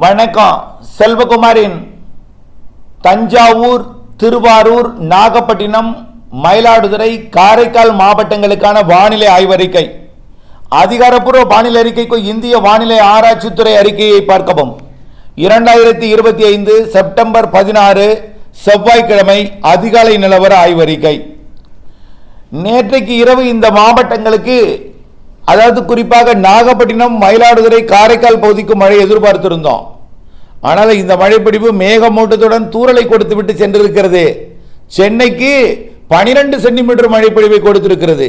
வணக்கம். செல்வகுமாரின் தஞ்சாவூர் திருவாரூர் நாகப்பட்டினம் மயிலாடுதுறை காரைக்கால் மாவட்டங்களுக்கான வானிலை ஆய்வறிக்கை. அதிகாரப்பூர்வ வானிலை அறிக்கைக்கு இந்திய வானிலை ஆராய்ச்சித்துறை அறிக்கையை பார்க்கவும். இரண்டாயிரத்தி இருபத்தி ஐந்து செப்டம்பர் பதினாறு செவ்வாய்க்கிழமை அதிகாலை நிலவர ஆய்வறிக்கை. நேற்றைக்கு இரவு இந்த மாவட்டங்களுக்கு அதாவது குறிப்பாக நாகப்பட்டினம் மயிலாடுதுறை காரைக்கால் பகுதிக்கு மழை எதிர்பார்த்திருந்தோம். ஆனால் இந்த மழைப்பிடிப்பு மேகமூட்டத்துடன் தூறலை கொடுத்து விட்டு சென்றிருக்கிறது. சென்னைக்கு பனிரெண்டு சென்டிமீட்டர் மழைப்பொழிவை கொடுத்திருக்கிறது.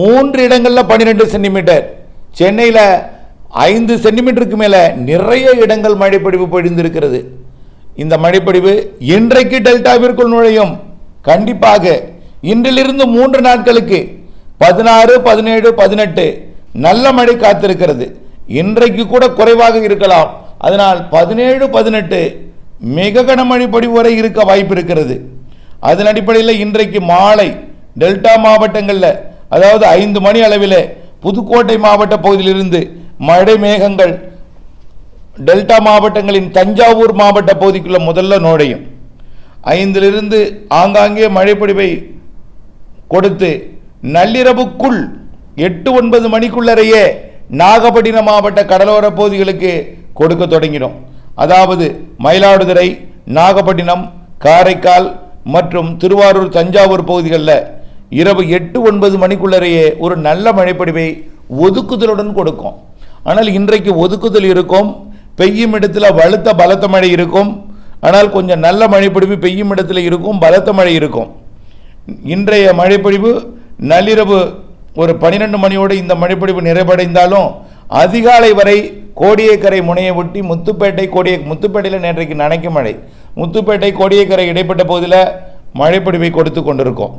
மூன்று இடங்களில் பனிரெண்டு சென்டிமீட்டர். சென்னையில் ஐந்து சென்டிமீட்டருக்கு மேலே நிறைய இடங்கள் மழைப்பொழிவு பொழிந்திருக்கிறது. இந்த மழைப்பொழிவு இன்றைக்கு டெல்டாவிற்குள் நுழையும். கண்டிப்பாக இன்றிலிருந்து மூன்று நாட்களுக்கு பதினாறு பதினேழு பதினெட்டு. நல்ல மழை காத்திருக்கிறது. இன்றைக்கு கூட குறைவாக இருக்கலாம். அதனால் பதினேழு பதினெட்டு மிக கனமழை பொழிவு வரை இருக்க வாய்ப்பு இருக்கிறது. அதன் அடிப்படையில் இன்றைக்கு மாலை டெல்டா மாவட்டங்களில் அதாவது ஐந்து மணி அளவில் புதுக்கோட்டை மாவட்ட பகுதியிலிருந்து மழை மேகங்கள் டெல்டா மாவட்டங்களின் தஞ்சாவூர் மாவட்ட பகுதிக்குள்ள முதல்ல நுழையும். ஐந்திலிருந்து ஆங்காங்கே மழைப்பொடிவை கொடுத்து நள்ளிரவுக்குள் எட்டு ஒன்பது மணிக்குள்ளரையே நாகப்பட்டினம் மாவட்ட கடலோர பகுதிகளுக்கு கொடுக்க தொடங்கிடும் அதாவது மயிலாடுதுறை நாகப்பட்டினம் காரைக்கால் மற்றும் திருவாரூர் தஞ்சாவூர் பகுதிகளில் இரவு எட்டு ஒன்பது மணிக்குள்ளரையே ஒரு நல்ல மழைப்பொழிவை ஒதுக்குதலுடன் கொடுக்கும். ஆனால் இன்றைக்கு ஒதுக்குதல் இருக்கும் பெய்யும் இடத்துல வலுத்த பலத்த மழை இருக்கும். ஆனால் கொஞ்சம் நல்ல மழைப்பொழிவு பெய்யும் இடத்துல இருக்கும் பலத்த மழை இருக்கும். இன்றைய மழைப்பொழிவு நள்ளிரவு ஒரு பனிரெண்டு மணியோடு இந்த மழைப்பொழிவு நிறைவடைந்தாலும் அதிகாலை வரை கோடியக்கரை முனையை ஒட்டி முத்துப்பேட்டை கோடிய முத்துப்பேட்டையில் நேற்றைக்கு நனைக்கு மழை. முத்துப்பேட்டை கோடியக்கரை இடைப்பட்ட பகுதியில் மழைப்பொழிவை கொடுத்து கொண்டிருக்கோம்.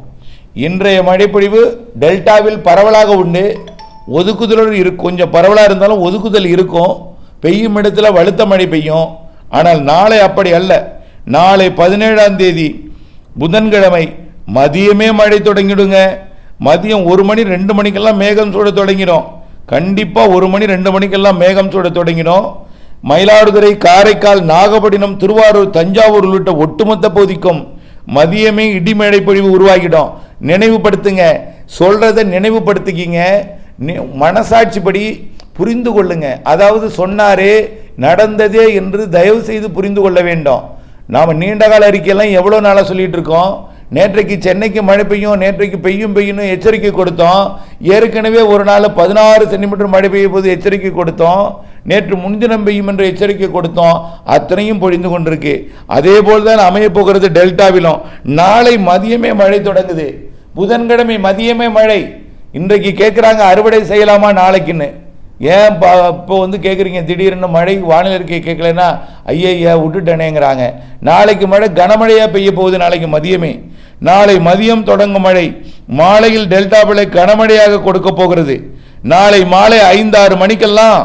இன்றைய மழைப்பொழிவு டெல்டாவில் பரவலாக உண்டு. ஒதுக்குதலோடு இரு கொஞ்சம் பரவலாக இருந்தாலும் ஒதுக்குதல் இருக்கும். பெய்யும் இடத்துல வலுத்த மழை பெய்யும். ஆனால் நாளை அப்படி அல்ல. நாளை பதினேழாம் தேதி புதன்கிழமை மதியமே மழை தொடங்கிடுங்க. மதியம் ஒரு மணி ரெண்டு மணிக்கெல்லாம் மேகம் சூட தொடங்கிடும். கண்டிப்பாக ஒரு மணி ரெண்டு மணிக்கெல்லாம் மேகம் சூட தொடங்கிடும். மயிலாடுதுறை காரைக்கால் நாகப்பட்டினம் திருவாரூர் தஞ்சாவூர் உள்ளிட்ட ஒட்டுமொத்த பகுதிக்கும் மதியமே இடிமேடை பொழிவு உருவாகிடும். நினைவுபடுத்துங்க. சொல்கிறத நினைவுபடுத்திக்கிங்க. நி- மனசாட்சிப்படி புரிந்து கொள்ளுங்க. அதாவது சொன்னாரே நடந்ததே என்று தயவு செய்து புரிந்து கொள்ள வேண்டும். நாம் நீண்ட கால அறிக்கையெல்லாம் எவ்வளோ நாளாக சொல்லிகிட்டு இருக்கோம்? நேற்றைக்கு சென்னைக்கு மழை பெய்யும் நேற்றைக்கு பெய்யும் பெய்யும்னு எச்சரிக்கை கொடுத்தோம். ஏற்கனவே ஒரு நாள் பதினாறு சென்டிமீட்டர் மழை பெய்யும் போது எச்சரிக்கை கொடுத்தோம். நேற்று முன்தினம் பெய்யும் என்று எச்சரிக்கை கொடுத்தோம். அத்தனையும் பொழிந்து கொண்டிருக்கு. அதே போல் தான் அமைய போகிறது டெல்டாவிலும். நாளை மதியமே மழை தொடங்குது. புதன்கிழமை மதியமே மழை. இன்றைக்கு கேட்குறாங்க அறுவடை செய்யலாமா நாளைக்குன்னு. ஏன் பா இப்போ வந்து கேட்குறீங்க திடீர்னு மழை வானிலை இருக்கை கேட்கலன்னா ஐயய்யா விட்டுட்டேனேங்கிறாங்க. நாளைக்கு மழை கனமழையாக பெய்ய போகுது நாளைக்கு மதியமே. நாளை மதியம் தொடங்கும் மழை. மாலையில் டெல்டாவிலே கனமழையாக கொடுக்க போகிறது. நாளை மாலை ஐந்து ஆறு மணிக்கெல்லாம்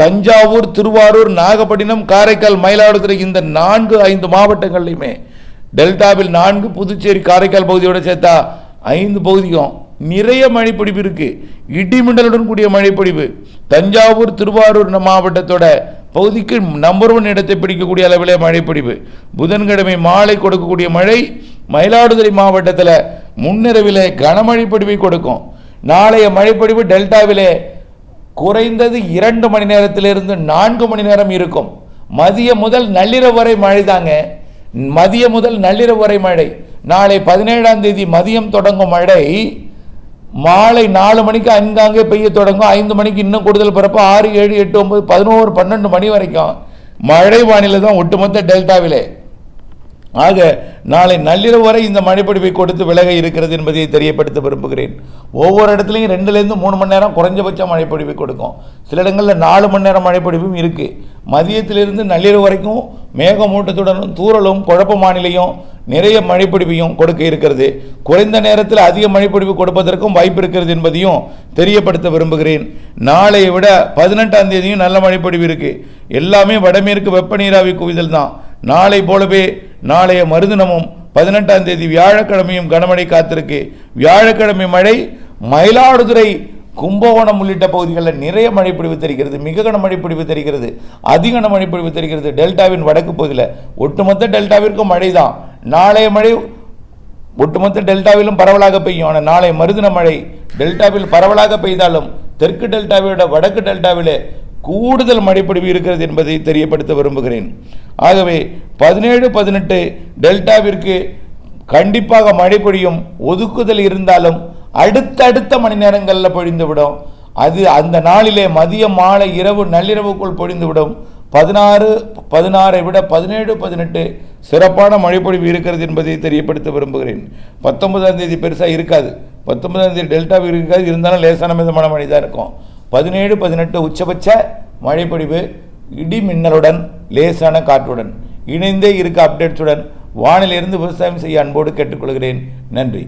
தஞ்சாவூர் திருவாரூர் நாகப்பட்டினம் காரைக்கால் மயிலாடுதுறை இந்த நான்கு ஐந்து மாவட்டங்கள்லையுமே டெல்டாவில் நான்கு புதுச்சேரி காரைக்கால் பகுதியோடு சேர்த்தா ஐந்து பகுதியும் நிறைய மழைப்பிடிப்பு இருக்கு. இடிமின்னலுடன் கூடிய மழைப்பிடிப்பு. தஞ்சாவூர் திருவாரூர் மாவட்டத்தோட பகுதிக்கு நம்பர் ஒன் இடத்தை பிடிக்கக்கூடிய அளவிலே மழைப்பிடிப்பு. புதன்கிழமை மாலை கொடுக்கக்கூடிய மழை. மயிலாடுதுறை மாவட்டத்தில் முன்னிரவிலே கனமழை பொடிவை கொடுக்கும். நாளைய மழைப்பொடிவு டெல்டாவிலே குறைந்தது இரண்டு மணி நேரத்திலிருந்து நான்கு மணி நேரம் இருக்கும். மதியம் முதல் நள்ளிரவு வரை மழை தாங்க மதியம் முதல் நள்ளிரவு வரை மழை. நாளை பதினேழாம் தேதி மதியம் தொடங்கும் மழை. மாலை நாலு மணிக்கு அங்காங்கே பெய்ய தொடங்கும். ஐந்து மணிக்கு இன்னும் கூடுதல் பிறப்பு ஆறு ஏழு எட்டு ஒன்பது பதினோரு பன்னெண்டு மணி வரைக்கும். மழை வானிலை தான் ஒட்டுமொத்த டெல்டாவிலே. ஆக நாளை நள்ளிரவு வரை இந்த மழைப்பிடிப்பை கொடுத்து விலக இருக்கிறது என்பதை தெரியப்படுத்த விரும்புகிறேன். ஒவ்வொரு இடத்துலையும் ரெண்டுலேருந்து மூணு மணி நேரம் குறைஞ்சபட்ச மழைப்பிடிப்பை கொடுக்கும். சில இடங்களில் நாலு மணி நேரம் மழைப்பிடிப்பும் இருக்குது மதியத்திலிருந்து நள்ளிரவு வரைக்கும் மேகமூட்டத்துடனும் தூரலும் குழப்ப வானிலையும் நிறைய மழைப்பிடிப்பையும் கொடுக்க இருக்கிறது. குறைந்த நேரத்தில் அதிக மழைப்பிடிப்பு கொடுப்பதற்கும் வாய்ப்பு இருக்கிறது என்பதையும் தெரியப்படுத்த விரும்புகிறேன். நாளை விட பதினெட்டாம் தேதியும் நல்ல மழைப்பிடிப்பு இருக்குது எல்லாமே வடமேற்கு வெப்ப நீராவி குவிதல் தான். நாளை போலவே நாளைய மறுதினமும் பதினெட்டாம் தேதி வியாழக்கிழமையும் கனமழை காத்திருக்கு. வியாழக்கிழமை மழை மயிலாடுதுறை கும்பகோணம் உள்ளிட்ட பகுதிகளில் நிறைய மழை பொழிவு தெரிகிறது. மிக கனமழை பொழிவு தெரிகிறது. அதிக மழை பொழிவு தெரிகிறது. டெல்டாவின் வடக்கு பகுதியில். ஒட்டுமொத்த டெல்டாவிற்கும் மழை தான் நாளைய மழை ஒட்டுமொத்த டெல்டாவிலும் பரவலாக பெய்யும். ஆனால் நாளை மருதின மழை டெல்டாவில் பரவலாக பெய்தாலும் தெற்கு டெல்டாவை விட வடக்கு டெல்டாவிலே கூடுதல் மழைப்பொழிவு இருக்கிறது என்பதை தெரியப்படுத்த விரும்புகிறேன். ஆகவே பதினேழு பதினெட்டு டெல்டாவிற்கு கண்டிப்பாக மழை பொழியும் ஒதுக்குதல் இருந்தாலும் அடுத்தடுத்த மணி நேரங்களில் பொழிந்துவிடும். அது அந்த நாளிலே மதியம் மாலை இரவு நள்ளிரவுக்குள் பொழிந்துவிடும். பதினாறு பதினாறை விட பதினேழு பதினெட்டு சிறப்பான மழைப்பொழிவு இருக்கிறது என்பதை தெரியப்படுத்த விரும்புகிறேன். பத்தொன்பதாம் தேதி பெருசாக இருக்காது. பத்தொன்பதாம் தேதி டெல்டாவில் இருக்காது. இருந்தாலும் லேசான மிதமான மழை தான் இருக்கும். பதினேழு பதினெட்டு உச்சபட்ச மழைப்பொழிவு இடி மின்னலுடன் லேசான காற்றுடன் இணைந்தே இருக்க அப்டேட்ஸுடன் வானிலிருந்து விவசாயம் செய்ய அன்போடு கேட்டுக்கொள்கிறேன். நன்றி.